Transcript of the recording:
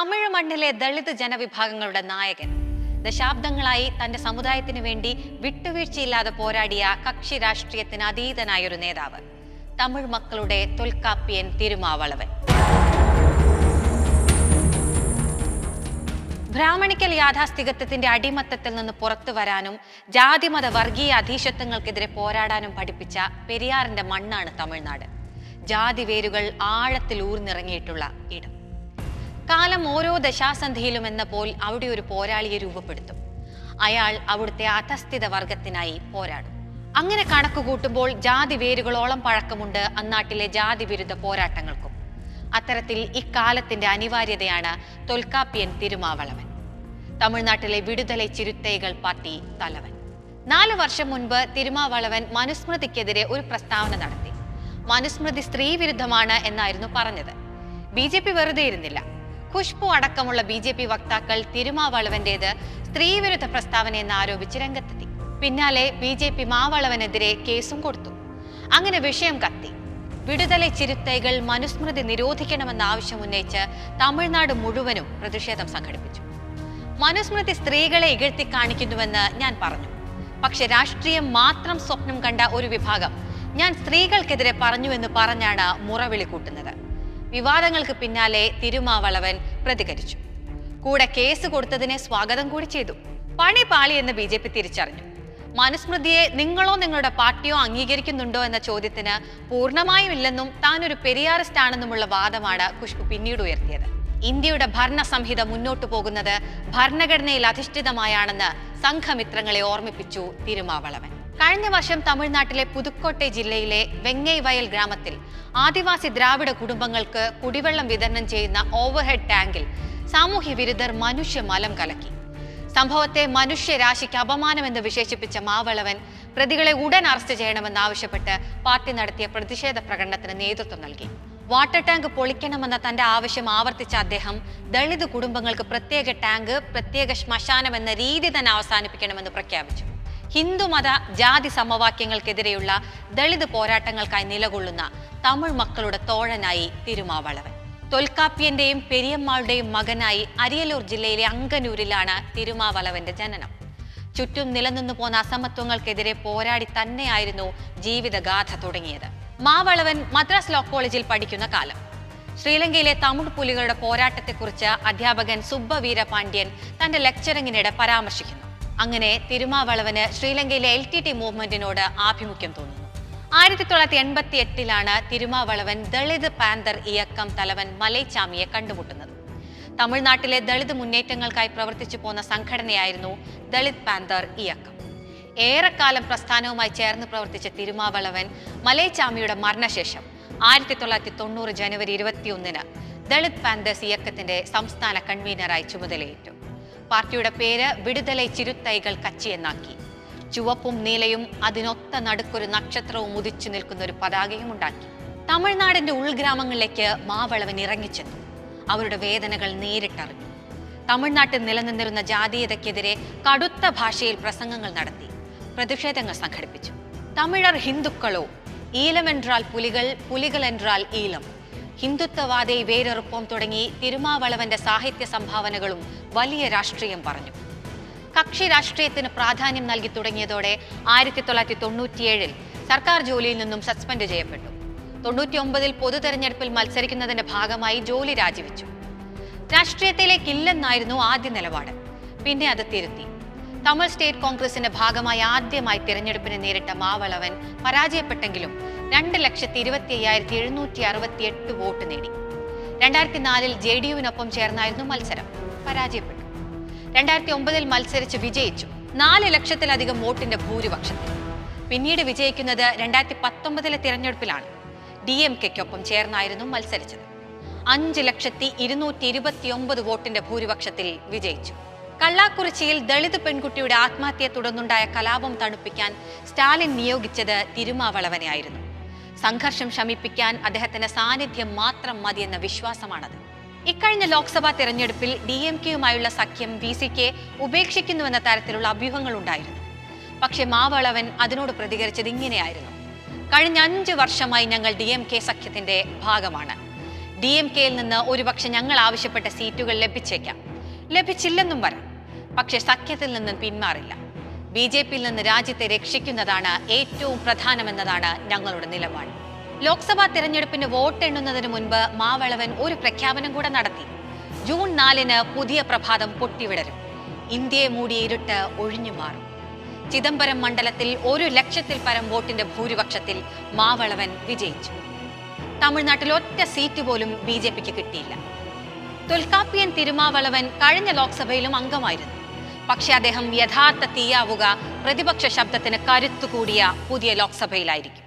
തമിഴ് മണ്ണിലെ ദളിത് ജനവിഭാഗങ്ങളുടെ നായകൻ. ദശാബ്ദങ്ങളായി തന്റെ സമുദായത്തിന് വേണ്ടി വിട്ടുവീഴ്ചയില്ലാതെ പോരാടിയ കക്ഷി രാഷ്ട്രീയത്തിന് അതീതനായ ഒരു നേതാവ്. തമിഴ് മക്കളുടെ തൊൽക്കാപ്പിയൻ തിരുമാവളവൻ. ബ്രാഹ്മണിക്കൽ യാഥാസ്ഥികത്വത്തിന്റെ അടിമത്തത്തിൽ നിന്ന് പുറത്തു വരാനും ജാതിമത വർഗീയ അധീശത്വങ്ങൾക്കെതിരെ പോരാടാനും പഠിപ്പിച്ച പെരിയാറിന്റെ മണ്ണാണ് തമിഴ്നാട്. ജാതി വേരുകൾ ആഴത്തിൽ ഊർന്നിറങ്ങിയിട്ടുള്ള ഇടം. കാലം ഓരോ ദശാസന്ധിയിലും എന്ന പോൽ അവിടെ ഒരു പോരാളിയെ രൂപപ്പെടുത്തും. അയാൾ അവിടുത്തെ അധസ്ഥിത വർഗത്തിനായി പോരാടും. അങ്ങനെ കണക്ക് കൂട്ടുമ്പോൾ ജാതി വേരുകളോളം പഴക്കമുണ്ട് അന്നാട്ടിലെ ജാതി വിരുദ്ധ പോരാട്ടങ്ങൾക്കും. അത്തരത്തിൽ ഇക്കാലത്തിന്റെ അനിവാര്യതയാണ് തൊൽക്കാപ്പിയൻ തിരുമാവളവൻ. തമിഴ്നാട്ടിലെ വിടുതലെ ചിരുത്തൈകൾ പാർട്ടി തലവൻ. നാല് വർഷം മുൻപ് തിരുമാവളവൻ മനുസ്മൃതിക്കെതിരെ ഒരു പ്രസ്താവന നടത്തി. മനുസ്മൃതി സ്ത്രീ വിരുദ്ധമാണ് എന്നായിരുന്നു പറഞ്ഞത്. ബി ജെ പി വെറുതെ ഇരുന്നില്ല. ഖുഷ്ബു അടക്കമുള്ള ബി ജെ പി വക്താക്കൾ തിരുമാവളവന്റേത് സ്ത്രീവിരുദ്ധ പ്രസ്താവനയെന്ന് ആരോപിച്ച് രംഗത്തെത്തി. പിന്നാലെ ബി ജെ പി മാവളവനെതിരെ കേസും കൊടുത്തു. അങ്ങനെ വിഷയം കത്തി. വിടുതലെ ചിരുത്തൈകൾ മനുസ്മൃതി നിരോധിക്കണമെന്ന ആവശ്യം ഉന്നയിച്ച് തമിഴ്നാട് മുഴുവനും പ്രതിഷേധം സംഘടിപ്പിച്ചു. മനുസ്മൃതി സ്ത്രീകളെ ഇകഴ്ത്തി കാണിക്കുന്നുവെന്ന് ഞാൻ പറഞ്ഞു. പക്ഷെ രാഷ്ട്രീയം മാത്രം സ്വപ്നം കണ്ട ഒരു വിഭാഗം ഞാൻ സ്ത്രീകൾക്കെതിരെ പറഞ്ഞുവെന്ന് പറഞ്ഞാണ് മുറവിളി കൂട്ടുന്നത്. വിവാദങ്ങൾക്ക് പിന്നാലെ തിരുമാവളവൻ പ്രതികരിച്ചു. കൂടെ കേസ് കൊടുത്തതിനെ സ്വാഗതം കൂടി ചെയ്തു. പണി പാളി എന്ന് ബി ജെ പി തിരിച്ചറിഞ്ഞു. മനുസ്മൃതിയെ നിങ്ങളോ നിങ്ങളുടെ പാർട്ടിയോ അംഗീകരിക്കുന്നുണ്ടോ എന്ന ചോദ്യത്തിന് പൂർണമായും ഇല്ലെന്നും താൻ ഒരു പെരിയാറിസ്റ്റ് ആണെന്നുമുള്ള വാദമാണ് ഖുഷ്ബു പിന്നീട് ഉയർത്തിയത്. ഇന്ത്യയുടെ ഭരണ സംഹിത മുന്നോട്ടു പോകുന്നത് ഭരണഘടനയിൽ അധിഷ്ഠിതമായാണെന്ന് സംഘമിത്രങ്ങളെ ഓർമ്മിപ്പിച്ചു തിരുമാവളവൻ. കഴിഞ്ഞ വർഷം തമിഴ്നാട്ടിലെ പുതുക്കോട്ടെ ജില്ലയിലെ വെങ്ങൈവയൽ ഗ്രാമത്തിൽ ആദിവാസി ദ്രാവിഡ കുടുംബങ്ങൾക്ക് കുടിവെള്ളം വിതരണം ചെയ്യുന്ന ഓവർഹെഡ് ടാങ്കിൽ സാമൂഹ്യ വിരുദ്ധർ മനുഷ്യ മലം കലക്കി. സംഭവത്തെ മനുഷ്യരാശിക്ക് അപമാനമെന്ന് വിശേഷിപ്പിച്ച മാവളവൻ പ്രതികളെ ഉടൻ അറസ്റ്റ് ചെയ്യണമെന്നാവശ്യപ്പെട്ട് പാർട്ടി നടത്തിയ പ്രതിഷേധ പ്രകടനത്തിന് നേതൃത്വം നൽകി. വാട്ടർ ടാങ്ക് പൊളിക്കണമെന്ന തന്റെ ആവശ്യം ആവർത്തിച്ച അദ്ദേഹം ദളിത് കുടുംബങ്ങൾക്ക് പ്രത്യേക ടാങ്ക് പ്രത്യേക ശ്മശാനം എന്ന രീതി തന്നെ അവസാനിപ്പിക്കണമെന്ന് പ്രഖ്യാപിച്ചു. ഹിന്ദുമത ജാതി സമവാക്യങ്ങൾക്കെതിരെയുള്ള ദളിത് പോരാട്ടങ്ങൾക്കായി നിലകൊള്ളുന്ന തമിഴ് മക്കളുടെ തോഴനായി തിരുമാവളവൻ. തൊൽക്കാപ്പിയന്റെയും പെരിയമ്മാളുടെയും മകനായി അരിയലൂർ ജില്ലയിലെ അങ്കനൂരിലാണ് തിരുമാവളവന്റെ ജനനം. ചുറ്റും നിലനിന്നു പോന്ന അസമത്വങ്ങൾക്കെതിരെ പോരാടി തന്നെയായിരുന്നു ജീവിതഗാഥ തുടങ്ങിയത്. മാവളവൻ മദ്രാസ് ലോ കോളേജിൽ പഠിക്കുന്ന കാലം. ശ്രീലങ്കയിലെ തമിഴ് പുലികളുടെ പോരാട്ടത്തെക്കുറിച്ച് അധ്യാപകൻ സുബ്ബവീര പാണ്ഡ്യൻ തന്റെ ലെക്ചറിങ്ങിനിടെ പരാമർശിക്കുന്നു. അങ്ങനെ തിരുമാവളവന് ശ്രീലങ്കയിലെ എൽ ടി ടി മൂവ്മെന്റിനോട് ആഭിമുഖ്യം തോന്നുന്നു. ആയിരത്തി തൊള്ളായിരത്തി എൺപത്തി എട്ടിലാണ് തിരുമാവളവൻ ദളിത് പാന്തർ ഇയക്കം തലവൻ മലൈച്ചാമിയെ കണ്ടുമുട്ടുന്നത്. തമിഴ്നാട്ടിലെ ദളിത് മുന്നേറ്റങ്ങൾക്കായി പ്രവർത്തിച്ചു പോന്ന സംഘടനയായിരുന്നു ദളിത് പാന്തർ ഇയക്കം. ഏറെക്കാലം പ്രസ്ഥാനവുമായി ചേർന്ന് പ്രവർത്തിച്ച തിരുമാവളവൻ മലൈച്ചാമിയുടെ മരണശേഷം ആയിരത്തി തൊള്ളായിരത്തി തൊണ്ണൂറ് ജനുവരി ഇരുപത്തിയൊന്നിന് ദളിത് പാന്തേഴ്സ് ഇയക്കത്തിന്റെ സംസ്ഥാന കൺവീനറായി ചുമതലയേറ്റു. പാർട്ടിയുടെ പേര് വിടുതലെ ചിരുത്തൈകൾ കച്ചി എന്നാക്കി ചുവപ്പും നീലയും അതിനൊത്ത നടുക്കൊരു നക്ഷത്രവും ഉദിച്ചു നിൽക്കുന്ന ഒരു പതാകയും ഉണ്ടാക്കി. തമിഴ്നാടിന്റെ ഉൾഗ്രാമങ്ങളിലേക്ക് മാവളവൻ ഇറങ്ങിച്ചെന്നു. അവരുടെ വേദനകൾ നേരിട്ടറിഞ്ഞു. തമിഴ്നാട്ടിൽ നിലനിന്നിരുന്ന ജാതീയതയ്ക്കെതിരെ കടുത്ത ഭാഷയിൽ പ്രസംഗങ്ങൾ നടത്തി. പ്രതിഷേധങ്ങൾ സംഘടിപ്പിച്ചു. തമിഴർ ഹിന്ദുക്കളോ ഈലം ഈലമെൻറാൽ പുലികൾ പുലികൾ എന്റാൽ ഈലം. ഹിന്ദുത്വവാദി വേരറുപ്പം തുടങ്ങി തിരുമാവളവന്റെ സാഹിത്യ സംഭാവനകളും വലിയ രാഷ്ട്രീയം പറഞ്ഞു. കക്ഷി രാഷ്ട്രീയത്തിന് പ്രാധാന്യം നൽകി തുടങ്ങിയതോടെ ആയിരത്തി തൊള്ളായിരത്തി തൊണ്ണൂറ്റിയേഴിൽ സർക്കാർ ജോലിയിൽ നിന്നും സസ്പെൻഡ് ചെയ്യപ്പെട്ടു. തൊണ്ണൂറ്റിയൊമ്പതിൽ പൊതു തെരഞ്ഞെടുപ്പിൽ മത്സരിക്കുന്നതിന്റെ ഭാഗമായി ജോലി രാജിവെച്ചു. രാഷ്ട്രീയത്തിലേക്കില്ലെന്നായിരുന്നു ആദ്യ നിലപാട്. പിന്നെ അത് തിരുത്തി. തമിഴ് സ്റ്റേറ്റ് കോൺഗ്രസിന്റെ ഭാഗമായി ആദ്യമായി തെരഞ്ഞെടുപ്പിനെ നേരിട്ട മാവളവൻ പരാജയപ്പെട്ടെങ്കിലും രണ്ട് ലക്ഷത്തി ഇരുപത്തി അയ്യായിരത്തി എഴുന്നൂറ്റി അറുപത്തി എട്ട് വോട്ട് നേടി. രണ്ടായിരത്തി നാലിൽ ജെ ഡി യുവിനൊപ്പം ചേർന്നായിരുന്നു മത്സരം. പരാജയപ്പെട്ടു. രണ്ടായിരത്തി ഒമ്പതിൽ മത്സരിച്ച് വിജയിച്ചു. നാല് ലക്ഷത്തിലധികം വോട്ടിന്റെ ഭൂരിപക്ഷത്തിൽ. പിന്നീട് വിജയിക്കുന്നത് രണ്ടായിരത്തി പത്തൊമ്പതിലെ തിരഞ്ഞെടുപ്പിലാണ്. ഡി എം കെക്കൊപ്പം ചേർന്നായിരുന്നു മത്സരിച്ചത്. അഞ്ച് ലക്ഷത്തി ഇരുന്നൂറ്റി ഇരുപത്തി ഒമ്പത് വോട്ടിന്റെ ഭൂരിപക്ഷത്തിൽ വിജയിച്ചു. കള്ളാക്കുറിച്ചിയിൽ ദളിത് പെൺകുട്ടിയുടെ ആത്മഹത്യയെ തുടർന്നുണ്ടായ കലാപം തണുപ്പിക്കാൻ സ്റ്റാലിൻ നിയോഗിച്ചത് തിരുമാവളവനെയായിരുന്നു. സംഘർഷം ശമിപ്പിക്കാൻ അദ്ദേഹത്തിന്റെ സാന്നിധ്യം മാത്രം മതിയെന്ന വിശ്വാസമാണത്. ഇക്കഴിഞ്ഞ ലോക്സഭാ തെരഞ്ഞെടുപ്പിൽ ഡി എം കെയുമായുള്ള സഖ്യം വി സി കെ ഉപേക്ഷിക്കുന്നുവെന്ന തരത്തിലുള്ള അഭ്യൂഹങ്ങൾ ഉണ്ടായിരുന്നു പക്ഷെ മാവളവൻ അതിനോട് പ്രതികരിച്ചത് ഇങ്ങനെയായിരുന്നു. കഴിഞ്ഞ അഞ്ച് വർഷമായി ഞങ്ങൾ ഡി എം കെ സഖ്യത്തിന്റെ ഭാഗമാണ്. ഡി എം കെയിൽ നിന്ന് ഒരുപക്ഷെ ഞങ്ങൾ ആവശ്യപ്പെട്ട സീറ്റുകൾ ലഭിച്ചേക്കാം. ലഭിച്ചില്ലെന്നും വരാം. പക്ഷെ സഖ്യത്തിൽ നിന്നും പിന്മാറില്ല. ബി ജെ പിയിൽ നിന്ന് രാജ്യത്തെ രക്ഷിക്കുന്നതാണ് ഏറ്റവും പ്രധാനമെന്നതാണ് ഞങ്ങളുടെ നിലപാട്. ലോക്സഭാ തിരഞ്ഞെടുപ്പിന് വോട്ട് എണ്ണുന്നതിന് മുൻപ് മാവളവൻ ഒരു പ്രഖ്യാപനം കൂടെ നടത്തി. ജൂൺ നാലിന് പുതിയ പ്രഭാതം പൊട്ടിവിടരും. ഇന്ത്യയെ മൂടിയ ഇരുട്ട് ഒഴിഞ്ഞു മാറും. ചിദംബരം മണ്ഡലത്തിൽ ഒരു ലക്ഷത്തിൽ പരം വോട്ടിന്റെ ഭൂരിപക്ഷത്തിൽ മാവളവൻ വിജയിച്ചു. തമിഴ്നാട്ടിൽ ഒറ്റ സീറ്റ് പോലും ബി ജെ പിക്ക് കിട്ടിയില്ല. തൊൽക്കാപ്പിയൻ തിരുമാവളവൻ കഴിഞ്ഞ ലോക്സഭയിലും അംഗമായിരുന്നു. പക്ഷെ അദ്ദേഹം യഥാർത്ഥ തീയാവുക പ്രതിപക്ഷ ശബ്ദത്തിന് കരുത്തു കൂടിയ പുതിയ ലോക്സഭയിലായിരിക്കും.